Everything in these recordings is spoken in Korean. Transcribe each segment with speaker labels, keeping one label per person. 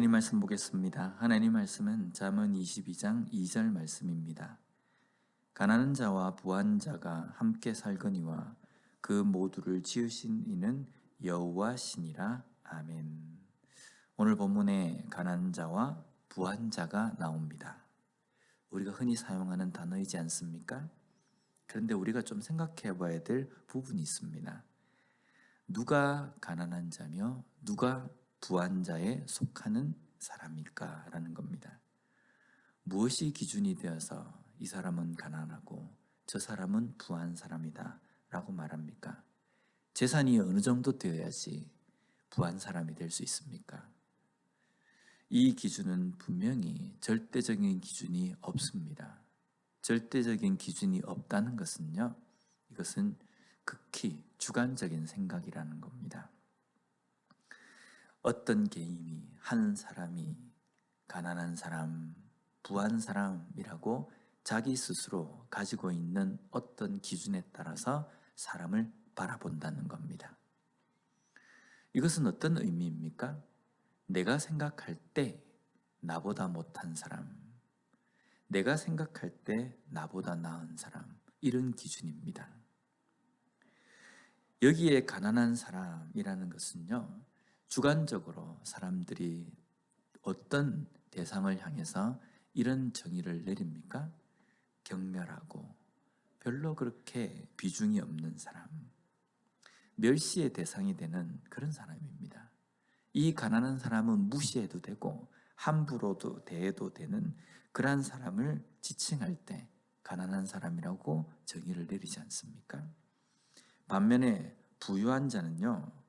Speaker 1: 하나님 말씀 보겠습니다. 하나님 말씀은 잠언 22장 2절 말씀입니다. 가난한 자와 부한 자가 함께 살거니와 그 모두를 지으신 이는 여호와시니라. 아멘. 오늘 본문에 가난한 자와 부한 자가 나옵니다. 우리가 흔히 사용하는 단어이지 않습니까? 그런데 우리가 좀 생각해 봐야 될 부분이 있습니다. 누가 가난한 자며 누가 부한 자에 속하는 사람일까라는 겁니다. 무엇이 기준이 되어서 이 사람은 가난하고 저 사람은 부한 사람이다 라고 말합니까? 재산이 어느 정도 되어야지 부한 사람이 될 수 있습니까? 이 기준은 분명히 절대적인 기준이 없습니다. 절대적인 기준이 없다는 것은요, 이것은 극히 주관적인 생각이라는 겁니다. 어떤 개인이 한 사람이 가난한 사람, 부한 사람이라고 자기 스스로 가지고 있는 어떤 기준에 따라서 사람을 바라본다는 겁니다. 이것은 어떤 의미입니까? 내가 생각할 때 나보다 못한 사람, 내가 생각할 때 나보다 나은 사람, 이런 기준입니다. 여기에 가난한 사람이라는 것은요, 주관적으로 사람들이 어떤 대상을 향해서 이런 정의를 내립니까? 경멸하고 별로 그렇게 비중이 없는 사람, 멸시의 대상이 되는 그런 사람입니다. 이 가난한 사람은 무시해도 되고 함부로도 대해도 되는 그러한 사람을 지칭할 때 가난한 사람이라고 정의를 내리지 않습니까? 반면에 부유한 자는요,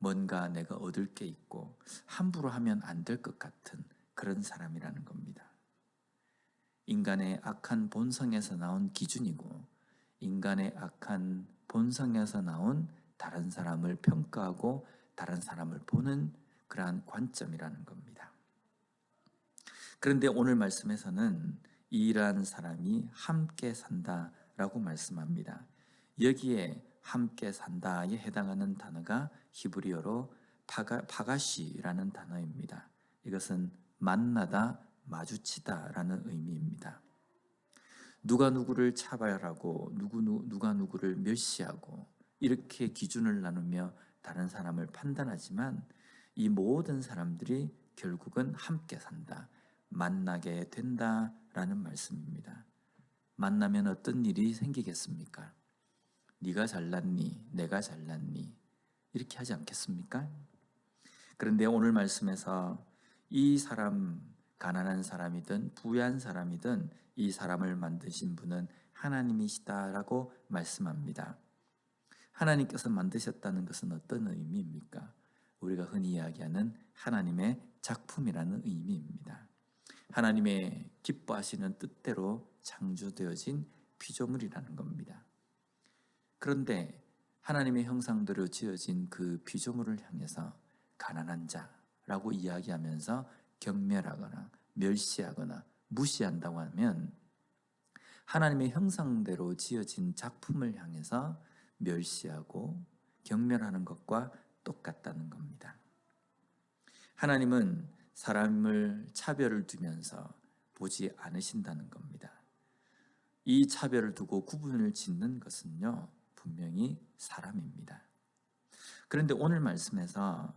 Speaker 1: 뭔가 내가 얻을 게 있고 함부로 하면 안 될 것 같은 그런 사람이라는 겁니다. 인간의 악한 본성에서 나온 기준이고 인간의 악한 본성에서 나온 다른 사람을 평가하고 다른 사람을 보는 그러한 관점이라는 겁니다. 그런데 오늘 말씀에서는 이러한 사람이 함께 산다라고 말씀합니다. 여기에 함께 산다에 해당하는 단어가 히브리어로 파가, 파가 시라는 단어입니다. 이것은 만나다, 마주치다라는 의미입니다. 누가 누구를 차별하고 누구 누가 누구를 멸시하고 이렇게 기준을 나누며 다른 사람을 판단하지만 이 모든 사람들이 결국은 함께 산다, 만나게 된다라는 말씀입니다. 만나면 어떤 일이 생기겠습니까? 네가 잘났니? 내가 잘났니? 이렇게 하지 않겠습니까? 그런데 오늘 말씀에서 이 사람 가난한 사람이든 부유한 사람이든 이 사람을 만드신 분은 하나님이시다라고 말씀합니다. 하나님께서 만드셨다는 것은 어떤 의미입니까? 우리가 흔히 이야기하는 하나님의 작품이라는 의미입니다. 하나님의 기뻐하시는 뜻대로 창조되어진 피조물이라는 겁니다. 그런데 하나님의 형상대로 지어진 그 피조물을 향해서 가난한 자라고 이야기하면서 경멸하거나 멸시하거나 무시한다고 하면 하나님의 형상대로 지어진 작품을 향해서 멸시하고 경멸하는 것과 똑같다는 겁니다. 하나님은 사람을 차별을 두면서 보지 않으신다는 겁니다. 이 차별을 두고 구분을 짓는 것은요, 분명히 사람입니다. 그런데 오늘 말씀에서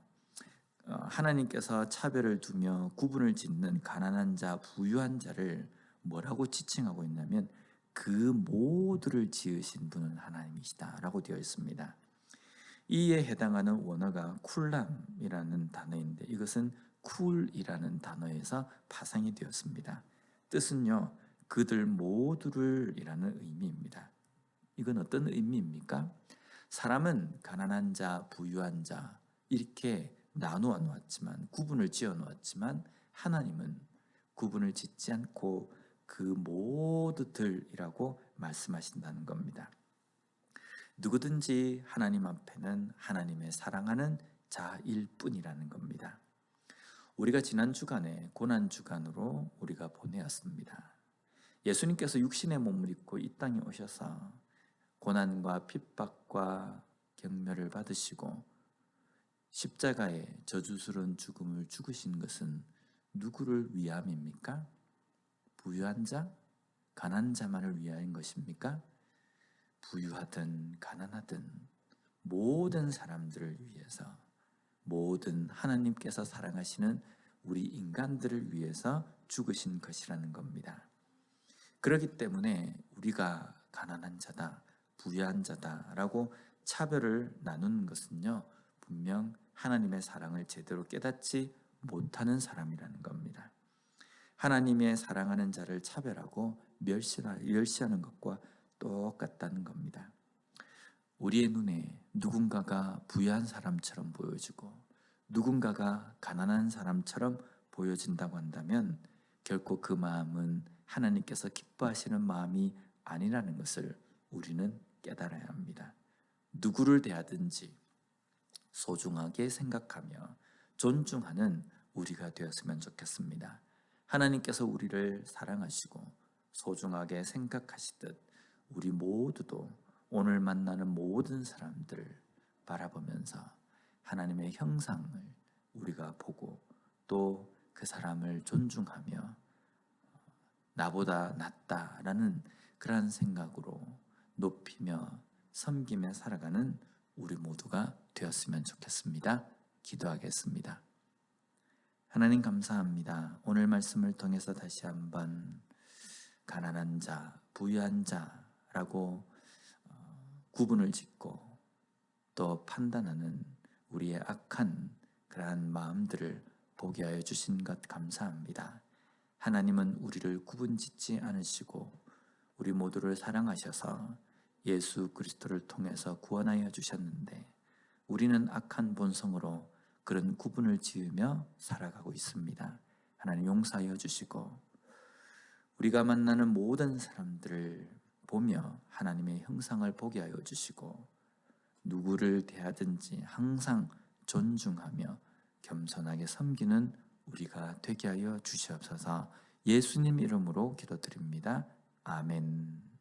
Speaker 1: 어, 하나님께서 차별을 두며 구분을 짓는 가난한 자, 부유한 자를 뭐라고 지칭하고 있냐면 그 모두를 지으신 분은 하나님이시다 라고 되어 있습니다. 이에 해당하는 원어가 쿨람이라는 단어인데 이것은 쿨이라는 단어에서 파생이 되었습니다. 뜻은요, 그들 모두를 이라는 의미입니다. 이건 어떤 의미입니까? 사람은 가난한 자, 부유한 자 이렇게 나누어 놓았지만 구분을 지어 놓았지만 하나님은 구분을 짓지 않고 그 모두들이라고 말씀하신다는 겁니다. 누구든지 하나님 앞에는 하나님의 사랑하는 자일 뿐이라는 겁니다. 우리가 지난 주간에 고난 주간으로 우리가 보내었습니다. 예수님께서 육신의 몸을 입고 이 땅에 오셔서 고난과 핍박과 경멸을 받으시고 십자가에 저주스러운 죽음을 죽으신 것은 누구를 위함입니까? 부유한 자, 가난한 자만을 위하인 것입니까? 부유하든 가난하든 모든 사람들을 위해서 모든 하나님께서 사랑하시는 우리 인간들을 위해서 죽으신 것이라는 겁니다. 그렇기 때문에 우리가 가난한 자다, 부유한 자다라고 차별을 나누는 것은요, 분명 하나님의 사랑을 제대로 깨닫지 못하는 사람이라는 겁니다. 하나님의 사랑하는 자를 차별하고 멸시하는 것과 똑같다는 겁니다. 우리의 눈에 누군가가 부유한 사람처럼 보여지고 누군가가 가난한 사람처럼 보여진다고 한다면 결코 그 마음은 하나님께서 기뻐하시는 마음이 아니라는 것을 우리는 깨달아야 합니다. 누구를 대하든지 소중하게 생각하며 존중하는 우리가 되었으면 좋겠습니다. 하나님께서 우리를 사랑하시고 소중하게 생각하시듯 우리 모두도 오늘 만나는 모든 사람들을 바라보면서 하나님의 형상을 우리가 보고 또 그 사람을 존중하며 나보다 낫다라는 그러한 생각으로 높이며 섬기며 살아가는 우리 모두가 되었으면 좋겠습니다. 기도하겠습니다. 하나님 감사합니다. 오늘 말씀을 통해서 다시 한번 가난한 자, 부유한 자라고 어, 구분을 짓고 또 판단하는 우리의 악한 그러한 마음들을 보게 하여 주신 것 감사합니다. 하나님은 우리를 구분 짓지 않으시고 우리 모두를 사랑하셔서 예수 그리스도를 통해서 구원하여 주셨는데 우리는 악한 본성으로 그런 구분을 지으며 살아가고 있습니다. 하나님 용서하여 주시고 우리가 만나는 모든 사람들을 보며 하나님의 형상을 보게 하여 주시고 누구를 대하든지 항상 존중하며 겸손하게 섬기는 우리가 되게 하여 주시옵소서 예수님 이름으로 기도드립니다. 아멘.